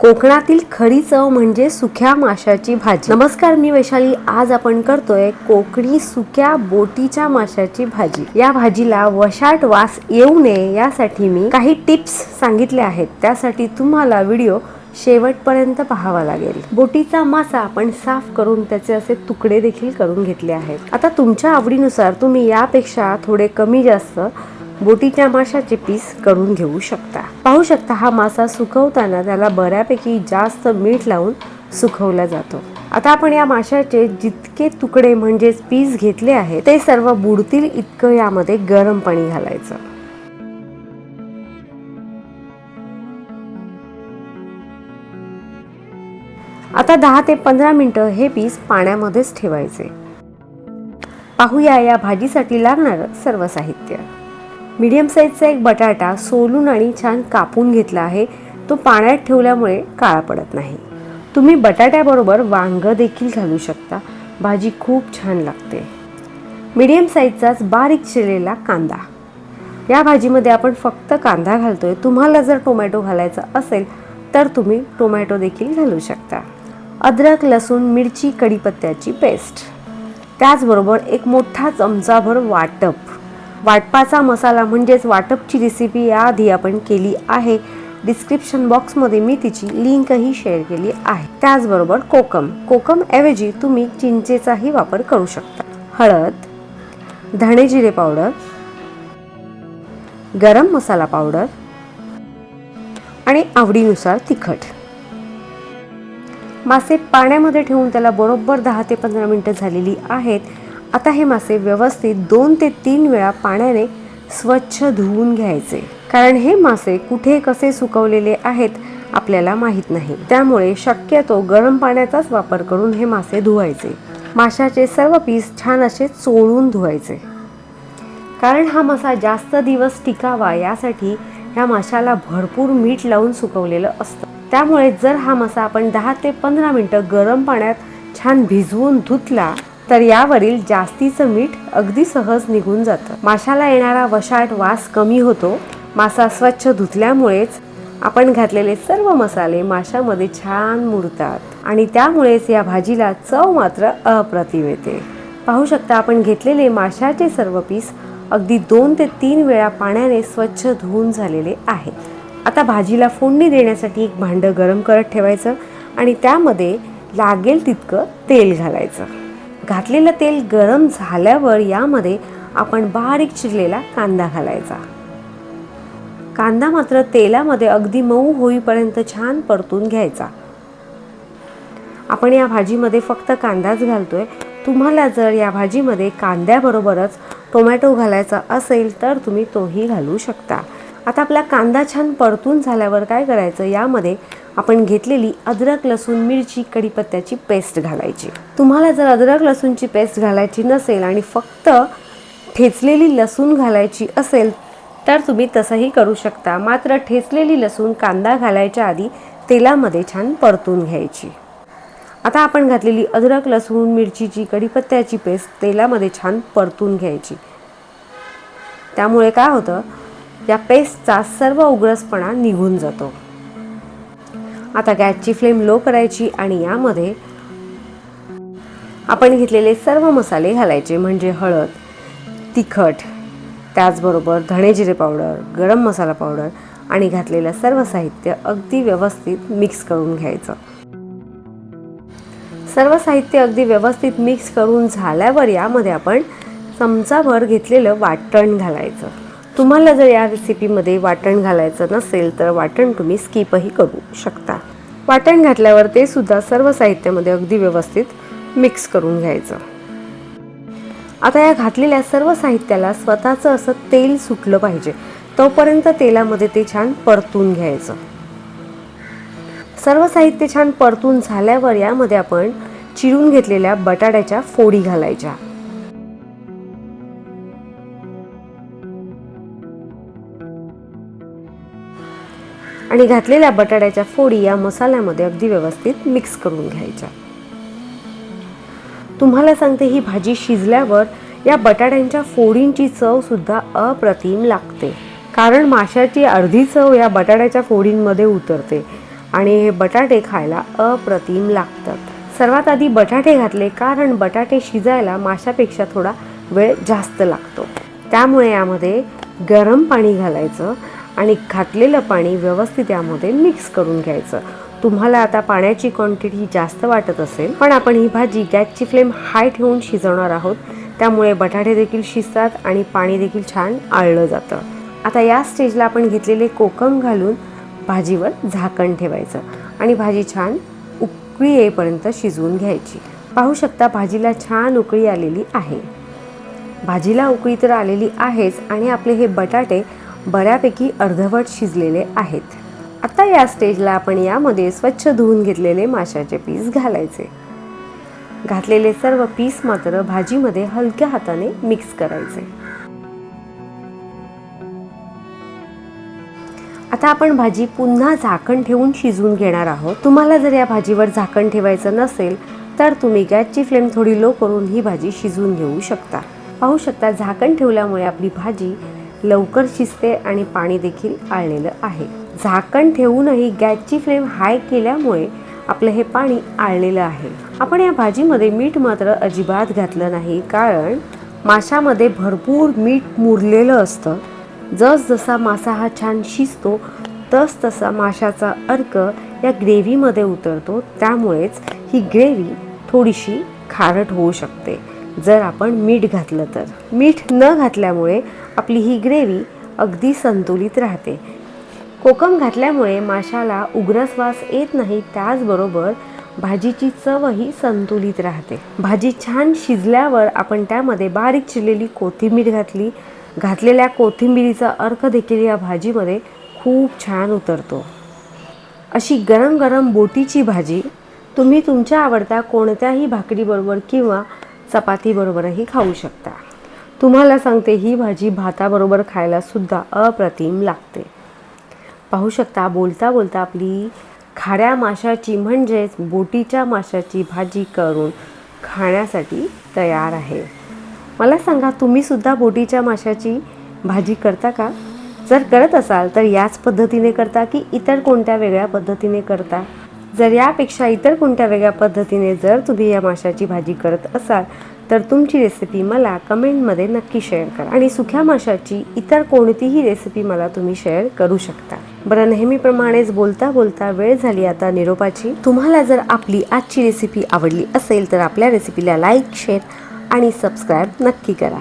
कोकणातील खरी चव म्हणजे सुक्या माशाची भाजी. नमस्कार मी वैशाली. आज आपण करतोय कोकणी सुक्या बोटीच्या माशाची भाजी. या भाजीला वशाट वास येऊ नये यासाठी मी काही टिप्स सांगितल्या आहेत. त्यासाठी तुम्हाला व्हिडिओ शेवटपर्यंत पाहावा लागेल. बोटीचा मासा आपण साफ करून त्याचे असे तुकडे देखील करून घेतले आहेत. आता तुमच्या आवडीनुसार तुम्ही यापेक्षा थोडे कमी जास्त बोटीच्या माशाचे पीस करून घेऊ शकता. पाहू शकता हा मासा सुकवताना त्याला बऱ्यापैकी जास्त मीठ लावून सुकवला जातो. आता आपण या माशाचे जितके तुकडे म्हणजेच पीस घेतले आहे ते सर्व बुडतील इतकं यामध्ये गरम पाणी घालायचं. आता दहा ते पंधरा मिनिटं हे पीस पाण्यामध्येच ठेवायचे. पाहूया या भाजीसाठी लागणारं सर्व साहित्य. मीडियम साईजचा एक बटाटा सोलून आणि छान कापून घेतला आहे. तो पाण्यात ठेवल्यामुळे काळा पडत नाही. तुम्ही बटाट्याबरोबर वांगं देखील घालू शकता. भाजी खूप छान लागते. मीडियम साईजचाच बारीक चिरलेला कांदा. या भाजीमध्ये आपण फक्त कांदा घालतोय. तुम्हाला जर टोमॅटो घालायचा असेल तर तुम्ही टोमॅटो देखील घालू शकता. अद्रक लसूण मिरची कढीपत्त्याची पेस्ट. त्याचबरोबर एक मोठा चमचाभर वाटप. वाटपाचा मसाला म्हणजेच वाटपची रेसिपी याआधी आपण केली आहे. डिस्क्रिप्शन बॉक्समध्ये मी तिची लिंकही शेअर केली आहे. त्याचबरोबर कोकम. कोकम ऐवजी तुम्ही चिंचेचाही वापर करू शकता. हळद धणे जिरे पावडर गरम मसाला पावडर आणि आवडीनुसार तिखट. मासे पाण्यामध्ये ठेवून त्याला बरोबर दहा ते पंधरा मिनटं झालेली आहेत. आता हे मासे व्यवस्थित दोन ते तीन वेळा पाण्याने स्वच्छ धुवून घ्यायचे. कारण हे मासे कुठे कसे सुकवलेले आहेत आपल्याला माहीत नाही. त्यामुळे शक्यतो गरम पाण्याचाच वापर करून हे मासे धुवायचे. माशाचे सर्व पीस छान असे चोळून धुवायचे. कारण हा मासा जास्त दिवस टिकावा यासाठी ह्या माशाला भरपूर मीठ लावून सुकवलेलं असतं. त्यामुळे जर हा मासा आपण दहा ते पंधरा मिनटं गरम पाण्यात छान भिजवून धुतला तर यावरील जास्तीचं मीठ अगदी सहज निघून जातं. माशाला येणारा वशाट वास कमी होतो. मासा स्वच्छ धुतल्यामुळेच आपण घातलेले सर्व मसाले माशामध्ये छान मुरतात आणि त्यामुळेच या भाजीला चव मात्र अप्रतिम येते. पाहू शकता आपण घेतलेले माशाचे सर्व पीस अगदी दोन ते तीन वेळा पाण्याने स्वच्छ धुवून झालेले आहेत. आता भाजीला फोडणी देण्यासाठी एक भांडं गरम करत ठेवायचं आणि त्यामध्ये लागेल तितकं तेल घालायचं. घातलेलं तेल गरम झाल्यावर यामध्ये आपण बारीक चिरलेला कांदा घालायचा. कांदा मात्र तेलामध्ये अगदी मऊ होईपर्यंत छान परतून घ्यायचा. आपण या भाजीमध्ये फक्त कांदाच घालतोय. तुम्हाला जर या भाजीमध्ये कांद्याबरोबरच टोमॅटो घालायचा असेल तर तुम्ही तोही घालू शकता. आता आपला कांदा छान परतून झाल्यावर काय करायचं? यामध्ये आपण घेतलेली अद्रक लसूण मिरची कढीपत्त्याची पेस्ट घालायची. तुम्हाला जर अद्रक लसूणची पेस्ट घालायची नसेल आणि फक्त ठेचलेली लसूण घालायची असेल तर तुम्ही तसंही करू शकता. मात्र ठेचलेली लसूण कांदा घालायच्या आधी तेलामध्ये छान परतून घ्यायची. आता आपण घातलेली अद्रक लसूण मिरचीची कढीपत्त्याची पेस्ट तेलामध्ये छान परतून घ्यायची. त्यामुळे काय होतं? या पेस्टचा सर्व उग्रसपणा निघून जातो. आता गॅसची फ्लेम लो करायची आणि यामध्ये आपण घेतलेले सर्व मसाले घालायचे म्हणजे हळद तिखट त्याचबरोबर धणे जिरे पावडर गरम मसाला पावडर आणि घातलेलं सर्व साहित्य अगदी व्यवस्थित मिक्स करून घ्यायचं. सर्व साहित्य अगदी व्यवस्थित मिक्स करून झाल्यावर यामध्ये आपण चमचाभर घेतलेलं वाटण घालायचं. तुम्हाला जर या रेसिपीमध्ये वाटण घालायचं नसेल तर वाटण तुम्ही स्किपही करू शकता. वाटण घातल्यावर ते सुद्धा सर्व साहित्यामध्ये अगदी व्यवस्थित मिक्स करून घ्यायचं. आता या घातलेल्या सर्व साहित्याला स्वतःचं असं तेल सुटलं पाहिजे. तोपर्यंत तेलामध्ये ते छान परतून घ्यायचं. सर्व साहित्य छान परतून झाल्यावर यामध्ये आपण चिरून घेतलेल्या बटाट्याच्या फोडी घालायच्या. आणि घातलेल्या बटाट्याच्या फोडी या मसाल्यामध्ये अगदी व्यवस्थित मिक्स करून घ्यायच्या. तुम्हाला सांगते ही भाजी शिजल्यावर या बटाट्यांच्या फोडींची चव सुद्धा अप्रतिम लागते. कारण माशाची अर्धी चव या बटाट्याच्या फोडींमध्ये उतरते आणि हे बटाटे खायला अप्रतिम लागतात. सर्वात आधी बटाटे घातले कारण बटाटे शिजायला माशापेक्षा थोडा वेळ जास्त लागतो. त्यामुळे यामध्ये गरम पाणी घालायचं आणि घातलेलं पाणी व्यवस्थित यामध्ये मिक्स करून घ्यायचं. तुम्हाला आता पाण्याची क्वांटिटी जास्त वाटत असेल पण आपण ही भाजी गॅसची फ्लेम हाय ठेवून शिजवणार आहोत. त्यामुळे बटाटे देखील शिजतात आणि पाणी देखील छान आळलं जातं. आता या स्टेजला आपण घेतलेले कोकम घालून भाजीवर झाकण ठेवायचं आणि भाजी छान उकळी येईपर्यंत शिजवून घ्यायची. पाहू शकता भाजीला छान उकळी आलेली आहे. भाजीला उकळी तर आलेली आहेच आणि आपले हे बटाटे बऱ्यापैकी अर्धवट शिजलेले आहेत. आता या स्टेजला आपण यामध्ये स्वच्छ धुवून घेतलेले माशाचे पीस घालायचे. घातलेले सर्व पीस मात्र भाजीमध्ये हलक्या हाताने मिक्स करायचे. आता आपण भाजी पुन्हा झाकण ठेवून शिजवून घेणार आहोत. तुम्हाला जर या भाजीवर झाकण ठेवायचं नसेल तर तुम्ही गॅसची फ्लेम थोडी लो करून ही भाजी शिजवून घेऊ शकता. पाहू शकता झाकण ठेवल्यामुळे आपली भाजी लवकर शिजते आणि पाणी देखील आळलेलं आहे. झाकण ठेवूनही गॅसची फ्लेम हाय केल्यामुळे आपलं हे पाणी आळलेलं आहे. आपण या भाजीमध्ये मीठ मात्र अजिबात घातलं नाही कारण माशामध्ये भरपूर मीठ मुरलेलं असतं. जसजसा मासा हा छान शिजतो तस तसा माशाचा अर्क या ग्रेव्हीमध्ये उतरतो. त्यामुळेच ही ग्रेव्ही थोडीशी खारट होऊ शकते. जर आपण मीठ घातलं तर. मीठ न घातल्यामुळे आपली ही ग्रेव्ही अगदी संतुलित राहते. कोकम घातल्यामुळे माशाला उग्रस्वास येत नाही त्याचबरोबर भाजीची चवही संतुलित राहते. भाजी छान शिजल्यावर आपण त्यामध्ये बारीक चिरलेली कोथिंबीर घातली. घातलेल्या कोथिंबीरीचा अर्क देखील या भाजीमध्ये खूप छान उतरतो. अशी गरम गरम बोटीची भाजी तुम्ही तुमच्या आवडत्या कोणत्याही भाकरीबरोबर किंवा चपातीबरोबरही खाऊ शकता. तुम्हाला सांगते ही भाजी भाताबरोबर खायला सुद्धा अप्रतिम लागते. पाहू शकता बोलता बोलता आपली खाड्या माशाची म्हणजेच बोटीच्या माशाची भाजी करून खाण्यासाठी तयार आहे. मला सांगा तुम्ही सुद्धा बोटीच्या माशाची भाजी करता का? जर करत असाल तर याच पद्धतीने करता की इतर कोणत्या वेगळ्या पद्धतीने करता? जर यापेक्षा इतर कोणत्या वेगळ्या पद्धतीने जर तुम्ही या माशाची भाजी करत असाल तर तुमची रेसिपी मला कमेंटमध्ये नक्की शेअर करा. आणि सुक्या माशाची इतर कोणतीही रेसिपी मला तुम्ही शेअर करू शकता. बरं नेहमीप्रमाणेच बोलता बोलता वेळ झाली आता निरोपाची. तुम्हाला जर आपली आजची रेसिपी आवडली असेल तर आपल्या रेसिपीला लाईक शेअर आणि सबस्क्राईब नक्की करा.